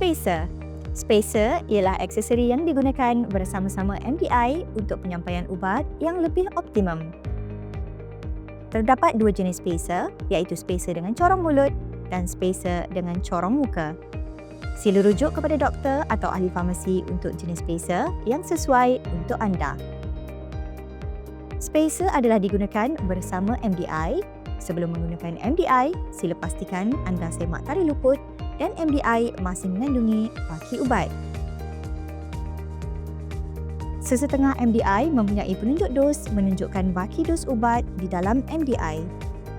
Spacer. Spacer ialah aksesori yang digunakan bersama-sama MDI untuk penyampaian ubat yang lebih optimum. Terdapat dua jenis spacer iaitu spacer dengan corong mulut dan spacer dengan corong muka. Sila rujuk kepada doktor atau ahli farmasi untuk jenis spacer yang sesuai untuk anda. Spacer adalah digunakan bersama MDI. Sebelum menggunakan MDI, sila pastikan anda semak tali luput dan MDI masih mengandungi baki ubat. Sesetengah MDI mempunyai penunjuk dos menunjukkan baki dos ubat di dalam MDI.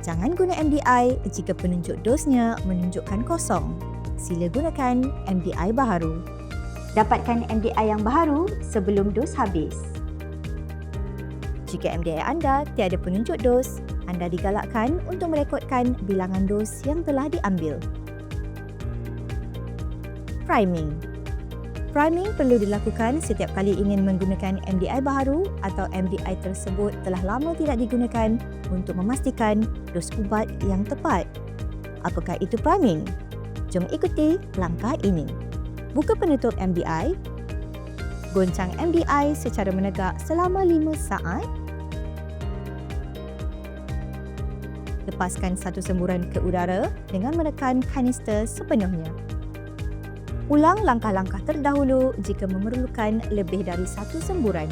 Jangan guna MDI jika penunjuk dosnya menunjukkan kosong. Sila gunakan MDI baharu. Dapatkan MDI yang baharu sebelum dos habis. Jika MDI anda tiada penunjuk dos, anda digalakkan untuk merekodkan bilangan dos yang telah diambil. Priming Priming perlu dilakukan setiap kali ingin menggunakan MDI baharu atau MDI tersebut telah lama tidak digunakan untuk memastikan dos ubat yang tepat. Apakah itu priming? Jom ikuti langkah ini. Buka penutup MDI. Goncang MDI secara menegak selama 5 saat. Lepaskan satu semburan ke udara dengan menekan kanister sepenuhnya. Ulang langkah-langkah terdahulu jika memerlukan lebih dari satu semburan.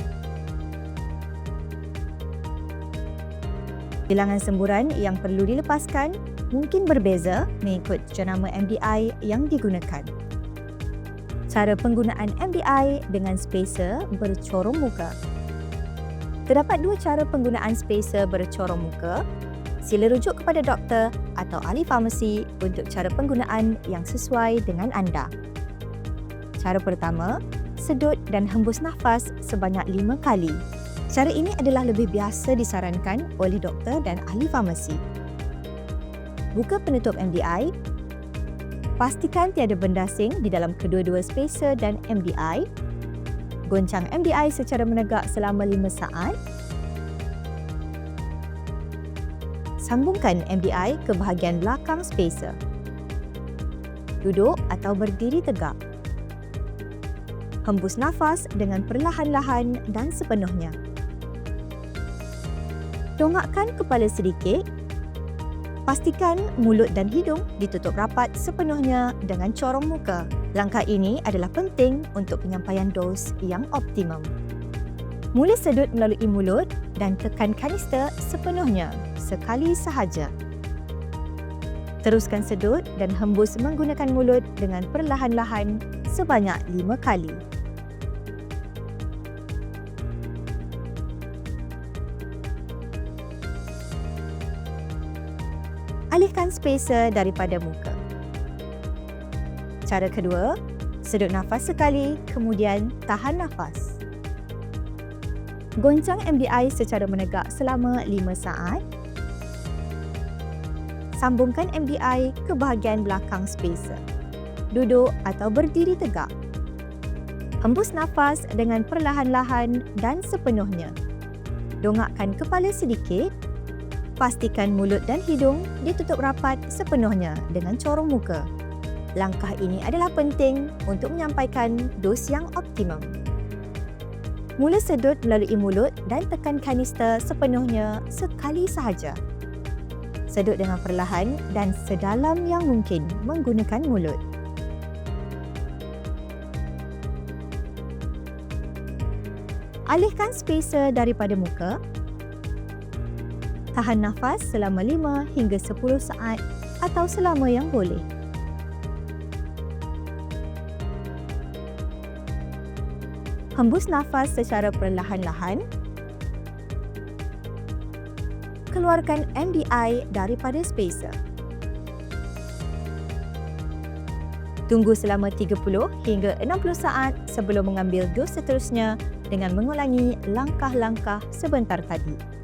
Bilangan semburan yang perlu dilepaskan mungkin berbeza mengikut jenama MDI yang digunakan. Cara penggunaan MDI dengan spacer bercorong muka. Terdapat dua cara penggunaan spacer bercorong muka. Sila rujuk kepada doktor atau ahli farmasi untuk cara penggunaan yang sesuai dengan anda. Cara pertama, sedut dan hembus nafas sebanyak lima kali. Cara ini adalah lebih biasa disarankan oleh doktor dan ahli farmasi. Buka penutup MDI. Pastikan tiada benda asing di dalam kedua-dua spacer dan MDI. Goncang MDI secara menegak selama lima saat. Sambungkan MDI ke bahagian belakang spacer. Duduk atau berdiri tegak hembus nafas dengan perlahan-lahan dan sepenuhnya. Dongakkan kepala sedikit. Pastikan mulut dan hidung ditutup rapat sepenuhnya dengan corong muka. Langkah ini adalah penting untuk penyampaian dos yang optimum. Mula sedut melalui mulut dan tekan kanister sepenuhnya sekali sahaja. Teruskan sedut dan hembus menggunakan mulut dengan perlahan-lahan sebanyak lima kali. Alihkan spacer daripada muka. Cara kedua, sedut nafas sekali, kemudian tahan nafas. Goncang MDI secara menegak selama 5 saat. Sambungkan MDI ke bahagian belakang spacer. Duduk atau berdiri tegak. Hembus nafas dengan perlahan-lahan dan sepenuhnya. Dongakkan kepala sedikit pastikan mulut dan hidung ditutup rapat sepenuhnya dengan corong muka. Langkah ini adalah penting untuk menyampaikan dos yang optimum. Mula sedut melalui mulut dan tekan kanister sepenuhnya sekali sahaja. Sedut dengan perlahan dan sedalam yang mungkin menggunakan mulut. Alihkan spacer daripada muka tahan nafas selama 5 hingga 10 saat atau selama yang boleh. Hembus nafas secara perlahan-lahan. Keluarkan MDI daripada spacer. Tunggu selama 30 hingga 60 saat sebelum mengambil dos seterusnya dengan mengulangi langkah-langkah sebentar tadi.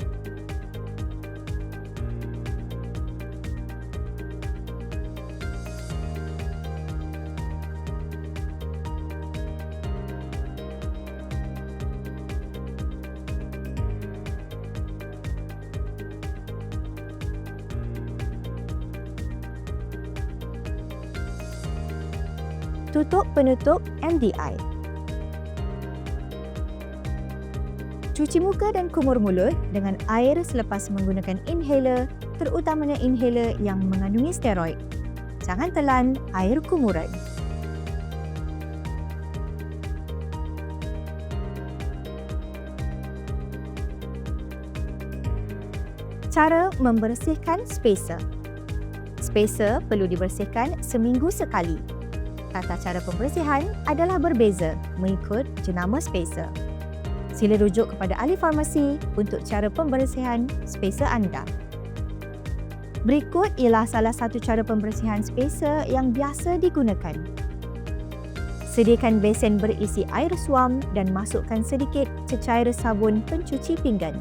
Tutup penutup MDI. Cuci muka dan kumur mulut dengan air selepas menggunakan inhaler, terutamanya inhaler yang mengandungi steroid. Jangan telan air kumuran. Cara membersihkan spacer. Spacer perlu dibersihkan seminggu sekali. Tata cara pembersihan adalah berbeza mengikut jenama spacer. Sila rujuk kepada ahli farmasi untuk cara pembersihan spacer anda. Berikut ialah salah satu cara pembersihan spacer yang biasa digunakan. Sediakan besen berisi air suam dan masukkan sedikit cecair sabun pencuci pinggan.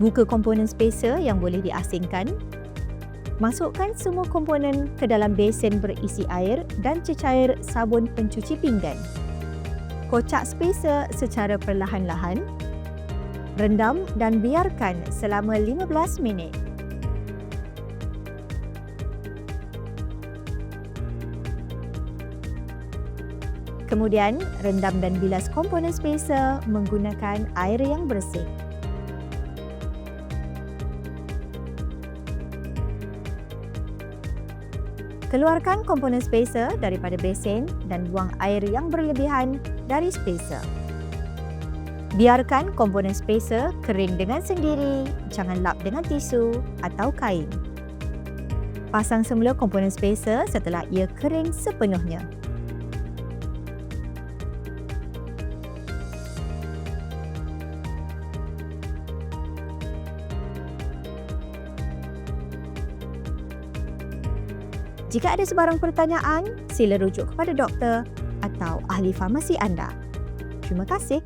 Buka komponen spacer yang boleh diasingkan. Masukkan semua komponen ke dalam besen berisi air dan cecair sabun pencuci pinggan. Kocak spacer secara perlahan-lahan. Rendam dan biarkan selama 15 minit. Kemudian, rendam dan bilas komponen spacer menggunakan air yang bersih. Keluarkan komponen spacer daripada besen dan buang air yang berlebihan dari spacer. Biarkan komponen spacer kering dengan sendiri, jangan lap dengan tisu atau kain. Pasang semula komponen spacer setelah ia kering sepenuhnya. Jika ada sebarang pertanyaan, sila rujuk kepada doktor atau ahli farmasi anda. Terima kasih.